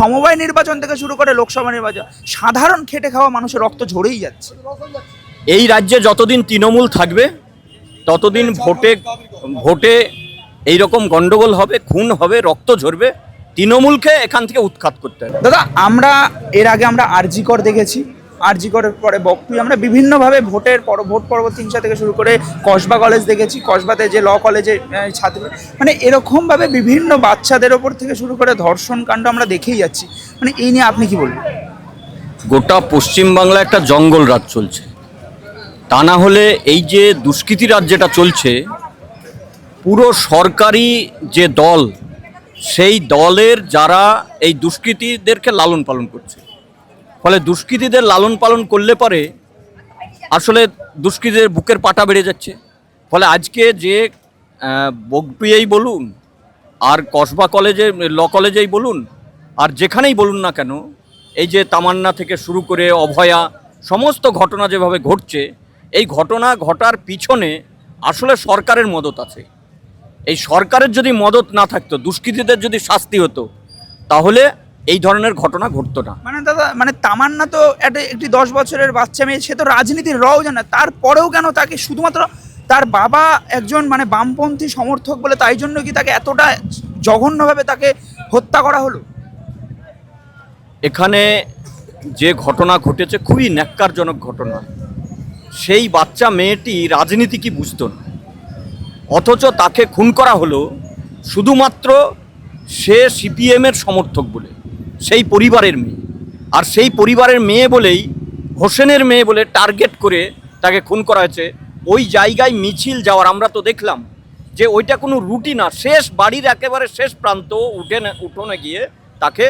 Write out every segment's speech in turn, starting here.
সমবায় নির্বাচন থেকে শুরু করে লোকসভা নির্বাচন সাধারণ খেটে খাওয়া মানুষের রক্ত ঝরেই যাচ্ছে। এই রাজ্যে যতদিন তৃণমূল থাকবে ততদিন ভোটে ভোটে এই রকম গন্ডগোল হবে খুন হবে রক্ত ঝরবে তৃণমূলকে এখান থেকে উৎখাত করতে হবে। দাদা আমরা এর আগে আমরা আরজিকর দেখেছি আরজিকরের পরে বকটুই আমরা বিভিন্নভাবে ভোটের পর, ভোট পরবর্তী হিংসা থেকে শুরু করে কসবা কলেজ দেখেছি, কসবাতে যে ল কলেজে ছাত্র মানে এরকমভাবে বিভিন্ন বাচ্চাদের ওপর থেকে শুরু করে ধর্ষণ কাণ্ড আমরা দেখেই যাচ্ছি। মানে এই নিয়ে আপনি কি বলবেন? গোটা পশ্চিমবাংলা একটা জঙ্গল রাজ চলছে। তা না হলে এই যে দুষ্কৃতি রাজ যেটা চলছে, পুরো সরকারি যে দল, সেই দলের যারা এই দুষ্কৃতীদেরকে লালন পালন করছে। ফলে দুষ্কৃতীদের লালন পালন করলে পরে আসলে দুষ্কৃতীদের বুকের পাটা বেড়ে যাচ্ছে। ফলে আজকে যে বগটুয়েই বলুন, আর কসবা কলেজে, ল কলেজেই বলুন, আর যেখানেই বলুন না কেন, এই যে তামান্না থেকে শুরু করে অভয়া, সমস্ত ঘটনা যেভাবে ঘটছে, এই ঘটনা ঘটার পিছনে আসলে সরকারের মদত আছে। এই সরকারের যদি মদত না থাকতো, দুষ্কৃতীদের যদি শাস্তি হতো, তাহলে এই ধরনের ঘটনা ঘটতো না। মানে দাদা মানে তামান্না তো একটা একটি দশ বছরের বাচ্চা মেয়ে সে তো রাজনীতির রও জানে তারপরেও কেন তাকে শুধুমাত্র তার বাবা একজন মানে বামপন্থী সমর্থক বলে তাই জন্য কি তাকে এতটা জঘন্যভাবে তাকে হত্যা করা হলো? এখানে যে ঘটনা ঘটেছে খুবই ন্যাক্কারজনক ঘটনা। সেই বাচ্চা মেয়েটি রাজনীতি কি বুঝতো না। অথচ তাকে খুন করা হলো শুধুমাত্র সে সিপিএমের সমর্থক বলে। সেই পরিবারের মেয়ে। আর সেই পরিবারের মেয়ে বলেই হোসেনের মেয়ে বলে টার্গেট করে তাকে খুন করা হয়েছে। ওই জায়গায় মিছিল যাওয়ার আমরা তো দেখলাম যে ওইটা কোনো রুটি না। শেষ বাড়ির একেবারে শেষ প্রান্ত উঠে উঠোনে গিয়ে তাকে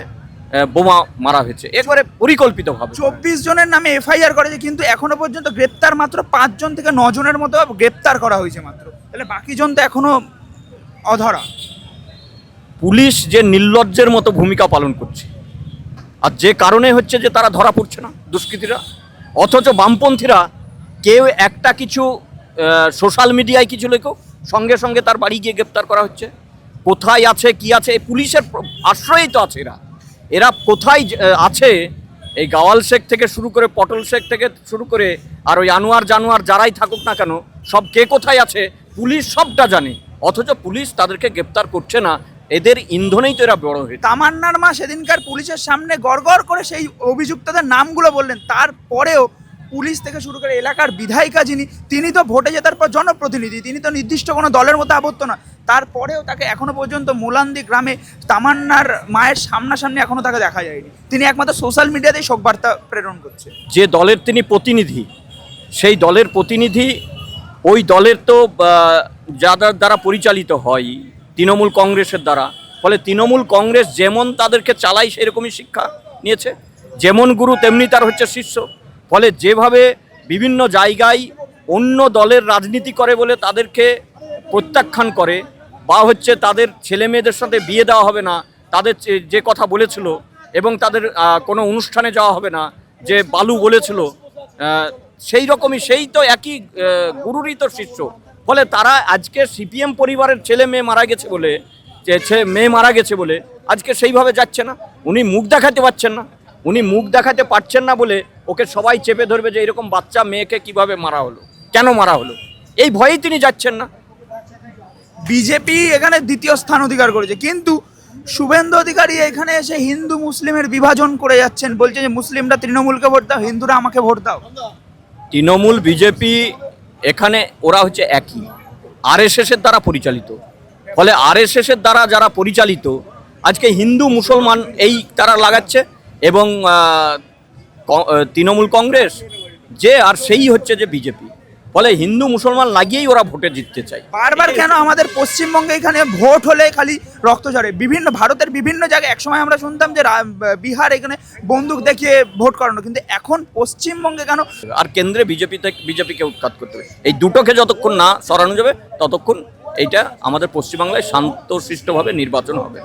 বোমা মারা হয়েছে। একেবারে পরিকল্পিতভাবে। চব্বিশ জনের নামে এফআইআর করেছে কিন্তু এখনও পর্যন্ত গ্রেপ্তার মাত্র পাঁচজন থেকে জনের মতো গ্রেপ্তার করা হয়েছে মাত্র। তাহলে বাকি জন তো এখনও অধরা। পুলিশ যে নির্লজ্জের মতো ভূমিকা পালন করছে আর যে কারণে হচ্ছে যে তারা ধরা পড়ছে না দুষ্কৃতীরা। অথচ বামপন্থীরা কেউ একটা কিছু সোশ্যাল মিডিয়ায় কিছু লেখো, সঙ্গে সঙ্গে তার বাড়ি গিয়ে গ্রেপ্তার করা হচ্ছে। কোথায় আছে, কি আছে, এই পুলিশের আশ্রয়েই তো আছে এরা। এরা কোথায় আছে, এই গাওয়াল শেখ থেকে শুরু করে, পটল শেখ থেকে শুরু করে, আর ওই আনোয়ার জানোয়ার যারাই থাকুক না কেন, সব কে কোথায় আছে, পুলিশ সবটা জানে। অথচ পুলিশ তাদেরকে গ্রেপ্তার করছে না এদের ইন্ধনেই তো এরা বড় হয়েছে তামান্নার মা সেদিনকার পুলিশের সামনে গড়গড় করে সেই অভিযুক্তদের নামগুলো বললেন। তারপরেও পুলিশ থেকে শুরু করে এলাকার বিধায়িকা যিনি তিনি তো ভোটে জেতার পর জনপ্রতিনিধি তিনি তো নির্দিষ্ট কোনো দলের মতো আবদ্ধ না তারপরেও তাকে এখনও পর্যন্ত মোলান্দি গ্রামে তামান্নার মায়ের সামনাসামনি এখনও তাকে দেখা যায়নি। তিনি একমাত্র সোশ্যাল মিডিয়াতেই শোক বার্তা প্রেরণ করছে যে দলের তিনি প্রতিনিধি সেই দলের প্রতিনিধি ওই দলের তো যাদের দ্বারা পরিচালিত হয় তৃণমূল কংগ্রেসের দ্বারা। ফলে তৃণমূল কংগ্রেস যেমন তাদেরকে চালায়, সেরকমই শিক্ষা নিয়েছে। যেমন গুরু, তেমনি তার হচ্ছে শিষ্য। ফলে যেভাবে বিভিন্ন জায়গায় অন্য দলের রাজনীতি করে বলে তাদেরকে প্রত্যাখ্যান করে, বা হচ্ছে তাদের ছেলে মেয়েদের সাথে বিয়ে দেওয়া হবে না, তাদের যে- কথা বলেছিল, এবং তাদের কোনো অনুষ্ঠানে যাওয়া হবে না, যে বালু বলেছিল সেই রকমই, সেই তো একই গুরুরই তো শিষ্য। ফলে তারা আজকে সিপিএম পরিবারের ছেলে মেয়ে মারা গেছে বলে যে মেয়ে মারা গেছে বলে আজকে সেইভাবে যাচ্ছে না। উনি মুখ দেখাতে পারছেন না। উনি মুখ দেখাতে পারছেন না বলে ওকে সবাই চেপে ধরবে যে এরকম বাচ্চা মেয়েকে কীভাবে মারা হলো কেন মারা হলো? এই ভয়েই তিনি যাচ্ছেন না। বিজেপি এখানে দ্বিতীয় স্থান অধিকার করেছে কিন্তু শুভেন্দু অধিকারী এখানে এসে হিন্দু মুসলিমের বিভাজন করে যাচ্ছেন। বলছে যে মুসলিমরা তৃণমূলকে ভোট দাও হিন্দুরা আমাকে ভোট দাও। তৃণমূল বিজেপি এখানে ওরা হচ্ছে একই। আরএসএসের দ্বারা পরিচালিত। ফলে আরএসএসের দ্বারা যারা পরিচালিত, আজকে হিন্দু মুসলমান এই তারা লাগাচ্ছে এবং তৃণমূল কংগ্রেস, যে আর সেই হচ্ছে যে বিজেপি। ফলে হিন্দু মুসলমান লাগিয়েই ওরা ভোটে জিততে চায়। বারবার কেন আমাদের পশ্চিমবঙ্গে এখানে ভোট হলে খালি রক্ত ঝরে? বিভিন্ন ভারতের বিভিন্ন জায়গায় একসময় আমরা শুনতাম যে রা- বিহার এখানে বন্দুক দেখিয়ে ভোট করানো কিন্তু এখন পশ্চিমবঙ্গে কেন? আর কেন্দ্রে বিজেপি থেকে বিজেপিকে উৎখাত করতে হবে। এই দুটোকে যতক্ষণ না সরানো যাবে ততক্ষণ এইটা আমাদের পশ্চিমবাংলায় শান্ত শান্তশিষ্টভাবে নির্বাচন হবে।